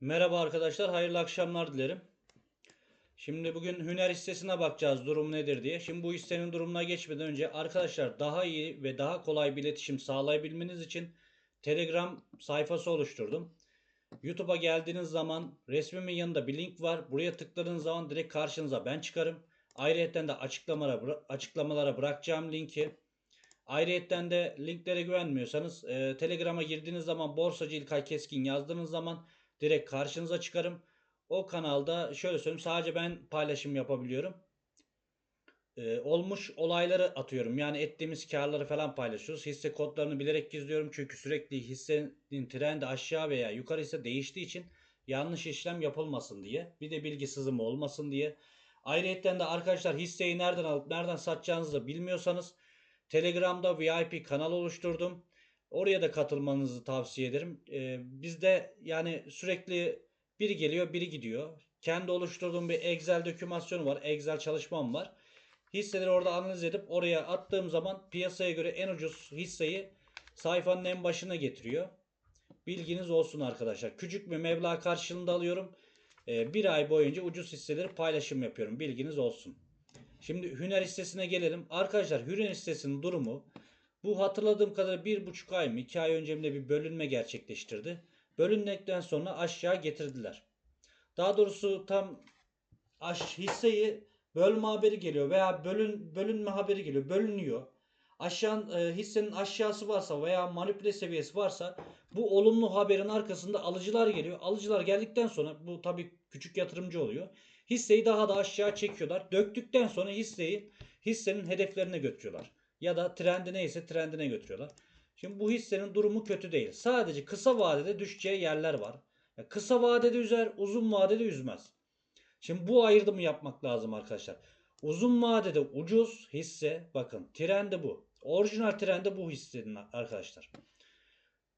Merhaba arkadaşlar, hayırlı akşamlar dilerim. Şimdi bugün Hüner hissesine bakacağız durum nedir diye. Şimdi bu hissenin durumuna geçmeden önce arkadaşlar daha iyi ve daha kolay bir iletişim sağlayabilmeniz için Telegram sayfası oluşturdum. YouTube'a geldiğiniz zaman resmimin yanında bir link var. Buraya tıkladığınız zaman direkt karşınıza ben çıkarım. Ayrıca de açıklamalara, açıklamalara bırakacağım linki. Ayrıca de linklere güvenmiyorsanız e, Telegram'a girdiğiniz zaman Borsacı İlkay Keskin yazdığınız zaman direkt karşınıza çıkarım. O kanalda şöyle söyleyeyim sadece ben paylaşım yapabiliyorum. Ee, olmuş olayları atıyorum. Yani ettiğimiz karları falan paylaşıyoruz. Hisse kodlarını bilerek gizliyorum. Çünkü sürekli hissenin trendi aşağı veya yukarı ise değiştiği için yanlış işlem yapılmasın diye. Bir de bilgi sızımı olmasın diye. Ayrıca de arkadaşlar hisseyi nereden alıp nereden satacağınızı da bilmiyorsanız Telegram'da VIP kanal oluşturdum. Oraya da katılmanızı tavsiye ederim. Ee, bizde yani sürekli biri geliyor, biri gidiyor. Kendi oluşturduğum bir Excel dokümasyonu var. Excel çalışmam var. Hisseleri orada analiz edip oraya attığım zaman piyasaya göre en ucuz hisseyi sayfanın en başına getiriyor. Bilginiz olsun arkadaşlar. Küçük bir meblağ karşılığında alıyorum. Ee, bir ay boyunca ucuz hisseleri paylaşım yapıyorum. Bilginiz olsun. Şimdi Hüner hissesine gelelim. Arkadaşlar Hüner hissesinin durumu bu hatırladığım kadarıyla bir buçuk ay mı iki ay önce bir bölünme gerçekleştirdi. Bölünmekten sonra aşağı getirdiler. Daha doğrusu tam aş hisseyi bölme haberi geliyor veya bölün bölünme haberi geliyor. Bölünüyor. Aşağı e, hissenin aşağısı varsa veya manipüle seviyesi varsa bu olumlu haberin arkasında alıcılar geliyor. Alıcılar geldikten sonra bu tabii küçük yatırımcı oluyor. Hisseyi daha da aşağı çekiyorlar. Döktükten sonra hisseyi hissenin hedeflerine götürüyorlar. Ya da trendi neyse trendine götürüyorlar. Şimdi bu hissenin durumu kötü değil. Sadece kısa vadede düşeceği yerler var. Ya kısa vadede üzer, uzun vadede üzmez. Şimdi bu ayrımı yapmak lazım arkadaşlar. Uzun vadede ucuz hisse bakın trendi bu. Orijinal trendi bu hissenin arkadaşlar.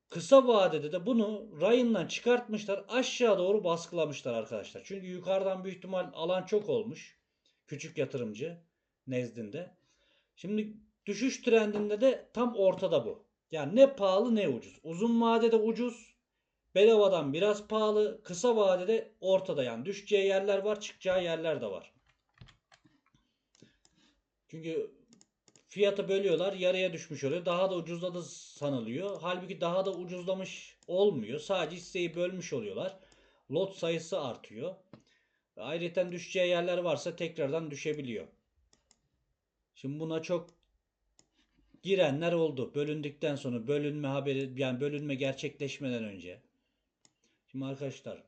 Kısa vadede de bunu rayından çıkartmışlar aşağı doğru baskılamışlar arkadaşlar. Çünkü yukarıdan büyük ihtimal alan çok olmuş. Küçük yatırımcı nezdinde. Şimdi düşüş trendinde de tam ortada bu. Yani ne pahalı ne ucuz. Uzun vadede ucuz. Bedavadan biraz pahalı. Kısa vadede ortada yani. Düşeceği yerler var çıkacağı yerler de var. Çünkü fiyatı bölüyorlar yarıya düşmüş oluyor. Daha da ucuzladı sanılıyor. Halbuki daha da ucuzlamış olmuyor. Sadece hisseyi bölmüş oluyorlar. Lot sayısı artıyor. Ayrıca düşeceği yerler varsa tekrardan düşebiliyor. Şimdi buna çok girenler oldu. Bölündükten sonra bölünme haberi yani bölünme gerçekleşmeden önce. Şimdi arkadaşlar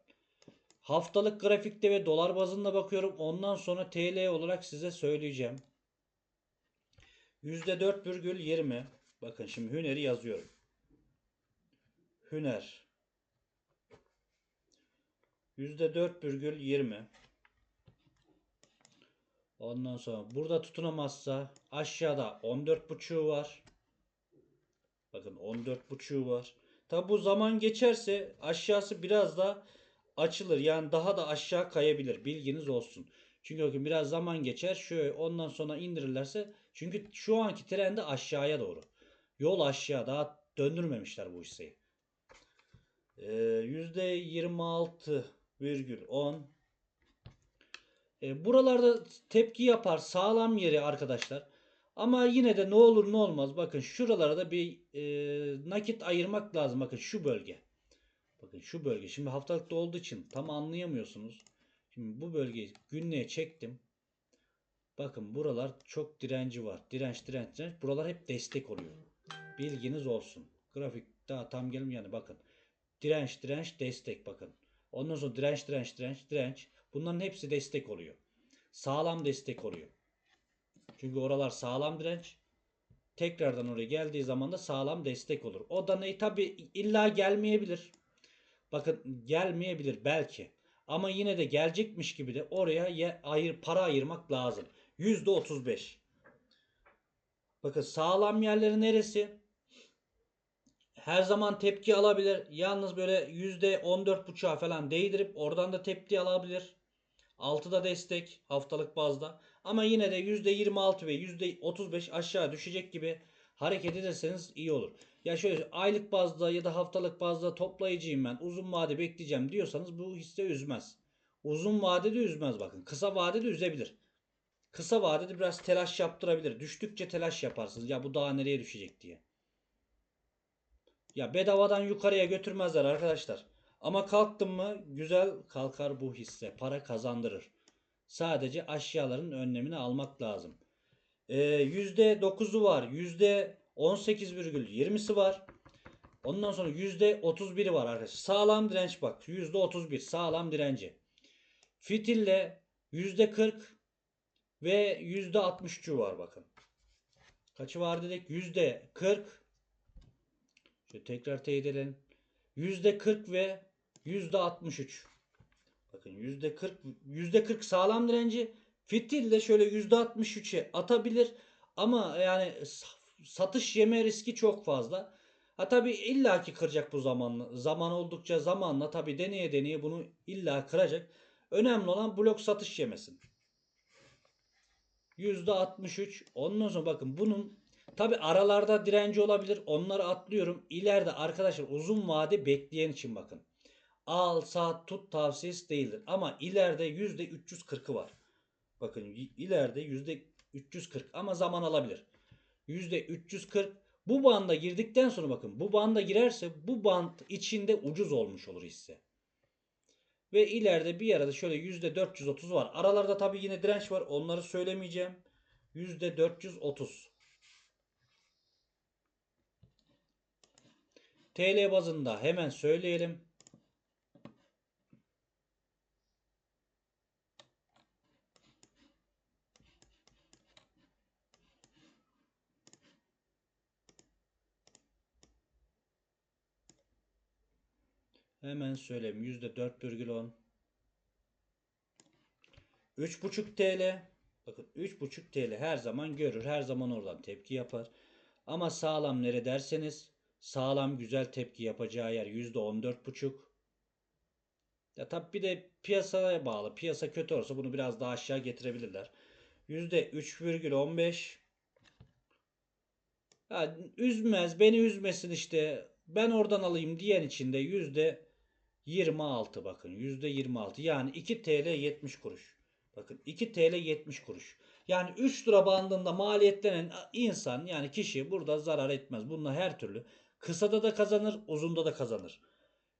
haftalık grafikte ve dolar bazında bakıyorum. Ondan sonra TL olarak size söyleyeceğim. %4,20 bakın şimdi Hüner'i yazıyorum. Hüner %4,20 Ondan sonra burada tutunamazsa aşağıda 14.5'u var. Bakın 14.5'u var. Tabi bu zaman geçerse aşağısı biraz da açılır. Yani daha da aşağı kayabilir. Bilginiz olsun. Çünkü bakın biraz zaman geçer. Şöyle ondan sonra indirirlerse çünkü şu anki trendi aşağıya doğru. Yol aşağı daha döndürmemişler bu hisseyi. Ee, %26,10 e, buralarda tepki yapar. Sağlam yeri arkadaşlar. Ama yine de ne olur ne olmaz. Bakın şuralara da bir e, nakit ayırmak lazım. Bakın şu bölge. Bakın şu bölge. Şimdi haftalıkta olduğu için tam anlayamıyorsunuz. Şimdi bu bölgeyi günlüğe çektim. Bakın buralar çok direnci var. Direnç direnç direnç. Buralar hep destek oluyor. Bilginiz olsun. Grafik daha tam gelmiyor yani bakın. Direnç direnç destek bakın. Ondan sonra direnç direnç direnç direnç. Bunların hepsi destek oluyor. Sağlam destek oluyor. Çünkü oralar sağlam direnç. Tekrardan oraya geldiği zaman da sağlam destek olur. O da ne tabi illa gelmeyebilir. Bakın gelmeyebilir belki. Ama yine de gelecekmiş gibi de oraya ayır, para ayırmak lazım. %35. Bakın sağlam yerleri neresi? Her zaman tepki alabilir. Yalnız böyle %14.5'a falan değdirip oradan da tepki alabilir. 6'da destek haftalık bazda. Ama yine de %26 ve %35 aşağı düşecek gibi hareket ederseniz iyi olur. ya şöyle aylık bazda ya da haftalık bazda toplayıcıyım ben uzun vade bekleyeceğim diyorsanız bu hisse üzmez. Uzun vadede üzmez bakın. Kısa vadede üzebilir. Kısa vadede biraz telaş yaptırabilir. Düştükçe telaş yaparsınız. Ya bu daha nereye düşecek diye. Ya bedavadan yukarıya götürmezler arkadaşlar. Ama kalktın mı güzel kalkar bu hisse. Para kazandırır. Sadece aşağıların önlemini almak lazım. Ee, %9'u var. %18,20'si var. Ondan sonra %31'i var arkadaşlar. Sağlam direnç bak. %31 sağlam direnci. Fitille %40 ve %63'ü var bakın. Kaçı var dedik? %40 Şöyle tekrar teyit edelim. %40 ve %63. Bakın %40 %40 sağlam direnci. Fitil de şöyle %63'e atabilir ama yani satış yeme riski çok fazla. Ha tabi illaki kıracak bu zamanla. Zaman oldukça zamanla tabi deneye deneye bunu illa kıracak. Önemli olan blok satış yemesin. %63. Ondan sonra bakın bunun tabi aralarda direnci olabilir. Onları atlıyorum. İleride arkadaşlar uzun vade bekleyen için bakın. Al saat tut tavsiyesi değildir. Ama ileride %340'ı var. Bakın ileride %340 ama zaman alabilir. %340 bu banda girdikten sonra bakın bu banda girerse bu band içinde ucuz olmuş olur hisse. Ve ileride bir arada şöyle %430 var. Aralarda tabi yine direnç var. Onları söylemeyeceğim. %430. TL bazında hemen söyleyelim. Hemen söyleyeyim. %4,10 3,5 TL. Bakın 3,5 TL her zaman görür. Her zaman oradan tepki yapar. Ama sağlam nere derseniz sağlam güzel tepki yapacağı yer %14,5. Ya tabi bir de piyasaya bağlı. Piyasa kötü olursa bunu biraz daha aşağı getirebilirler. %3,15 ya, üzmez beni üzmesin işte ben oradan alayım diyen içinde yüzde 26 bakın yüzde 26 yani 2 TL 70 kuruş. Bakın 2 TL 70 kuruş. Yani 3 lira bandında maliyetlenen insan yani kişi burada zarar etmez. Bununla her türlü kısada da kazanır uzunda da kazanır.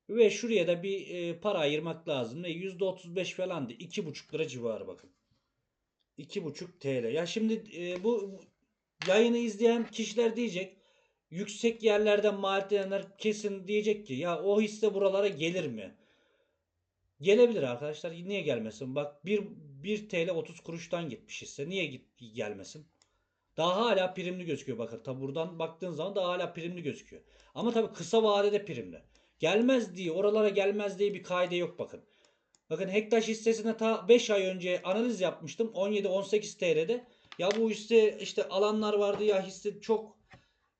Ve şuraya da bir e, para ayırmak lazım. Ve %35 falan değil. 2,5 lira civarı bakın. 2,5 TL. Ya şimdi e, bu yayını izleyen kişiler diyecek yüksek yerlerden maliyetlenenler kesin diyecek ki ya o hisse buralara gelir mi? Gelebilir arkadaşlar. Niye gelmesin? Bak 1, 1 TL 30 kuruştan gitmiş hisse. Niye git, gelmesin? Daha hala primli gözüküyor bakın. Tabi buradan baktığın zaman daha hala primli gözüküyor. Ama tabi kısa vadede primli. Gelmez diye oralara gelmez diye bir kaide yok bakın. Bakın Hektaş hissesine ta 5 ay önce analiz yapmıştım. 17-18 TL'de. Ya bu hisse işte alanlar vardı ya hisse çok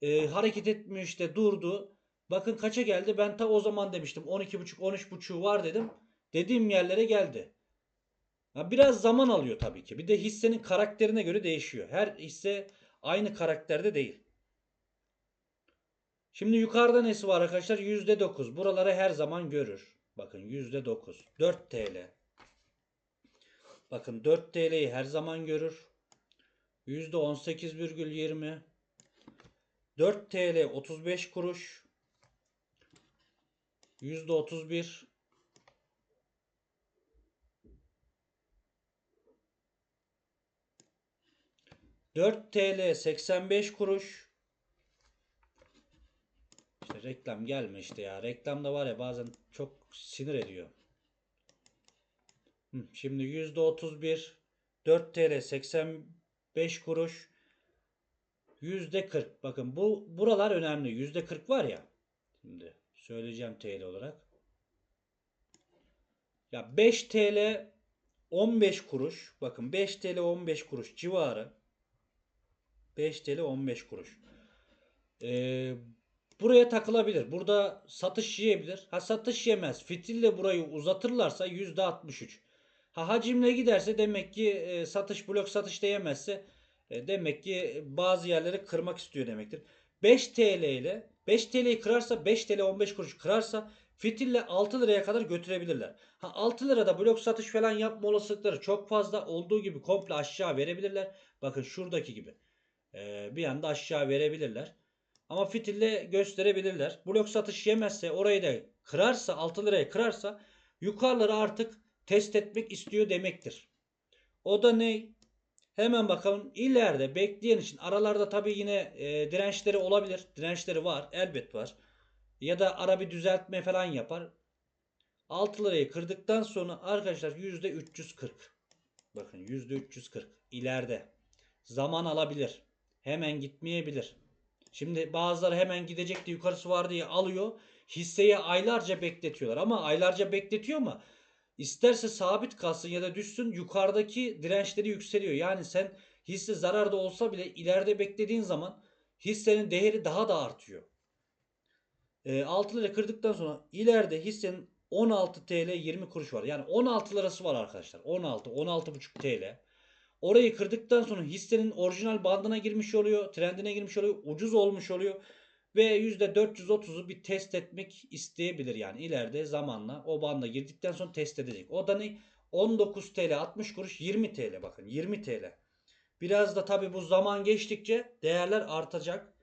e, hareket etmiyor işte durdu. Bakın kaça geldi? Ben ta o zaman demiştim 12.5 13.5 var dedim. Dediğim yerlere geldi. Ha, biraz zaman alıyor tabii ki. Bir de hissenin karakterine göre değişiyor. Her hisse aynı karakterde değil. Şimdi yukarıda nesi var arkadaşlar? %9. Buraları her zaman görür. Bakın %9. 4 TL. Bakın 4 TL'yi her zaman görür. %18,20. 4 TL 35 kuruş. %31. Dört TL 85 kuruş. İşte reklam gelme işte ya. Reklamda var ya bazen çok sinir ediyor. Şimdi yüzde 31 4 TL 85 kuruş yüzde 40 bakın bu buralar önemli. Yüzde 40 var ya. Şimdi söyleyeceğim TL olarak. Ya 5 TL 15 kuruş. Bakın 5 TL 15 kuruş civarı. 5 TL 15 kuruş. Ee, buraya takılabilir. Burada satış yiyebilir. Ha satış yemez. Fitille burayı uzatırlarsa yüzde 63 ha hacimle giderse demek ki e, satış blok satış yemezse demek ki bazı yerleri kırmak istiyor demektir. 5 TL ile 5 TL'yi kırarsa 5 TL 15 kuruş kırarsa fitille 6 liraya kadar götürebilirler. Ha 6 lirada blok satış falan yapma olasılıkları çok fazla olduğu gibi komple aşağı verebilirler. Bakın şuradaki gibi. Ee, bir anda aşağı verebilirler. Ama fitille gösterebilirler. Blok satış yemezse orayı da kırarsa 6 liraya kırarsa yukarıları artık test etmek istiyor demektir. O da ne? Hemen bakalım. İleride bekleyen için aralarda tabii yine e, dirençleri olabilir. Dirençleri var. Elbet var. Ya da ara bir düzeltme falan yapar. 6 lirayı kırdıktan sonra arkadaşlar %340. Bakın %340 ileride. Zaman alabilir. Hemen gitmeyebilir. Şimdi bazıları hemen gidecekti yukarısı var diye alıyor. Hisseyi aylarca bekletiyorlar ama aylarca bekletiyor ama isterse sabit kalsın ya da düşsün yukarıdaki dirençleri yükseliyor. Yani sen hisse zararda olsa bile ileride beklediğin zaman hissenin değeri daha da artıyor. E, 6 lira kırdıktan sonra ileride hissenin 16 TL 20 kuruş var. Yani 16 lirası var arkadaşlar. 16 16,5 TL. Orayı kırdıktan sonra hissenin orijinal bandına girmiş oluyor, trendine girmiş oluyor, ucuz olmuş oluyor ve %430'u bir test etmek isteyebilir yani ileride zamanla o banda girdikten sonra test edecek. O da ne? 19 TL 60 kuruş 20 TL bakın 20 TL. Biraz da tabi bu zaman geçtikçe değerler artacak.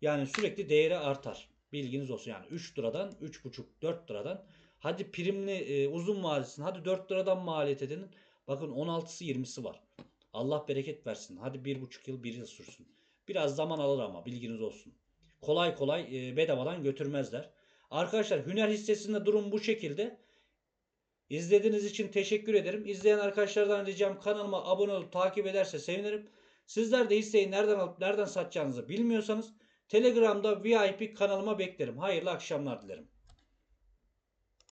Yani sürekli değeri artar. Bilginiz olsun yani 3 liradan 3,5 4 liradan hadi primli e, uzun vadesini hadi 4 liradan maliyet edin. Bakın 16'sı 20'si var. Allah bereket versin. Hadi bir buçuk yıl bir yıl sürsün. Biraz zaman alır ama bilginiz olsun. Kolay kolay e, bedavadan götürmezler. Arkadaşlar Hüner hissesinde durum bu şekilde. İzlediğiniz için teşekkür ederim. İzleyen arkadaşlardan ricam kanalıma abone olup takip ederse sevinirim. Sizler de hisseyi nereden alıp nereden satacağınızı bilmiyorsanız Telegram'da VIP kanalıma beklerim. Hayırlı akşamlar dilerim.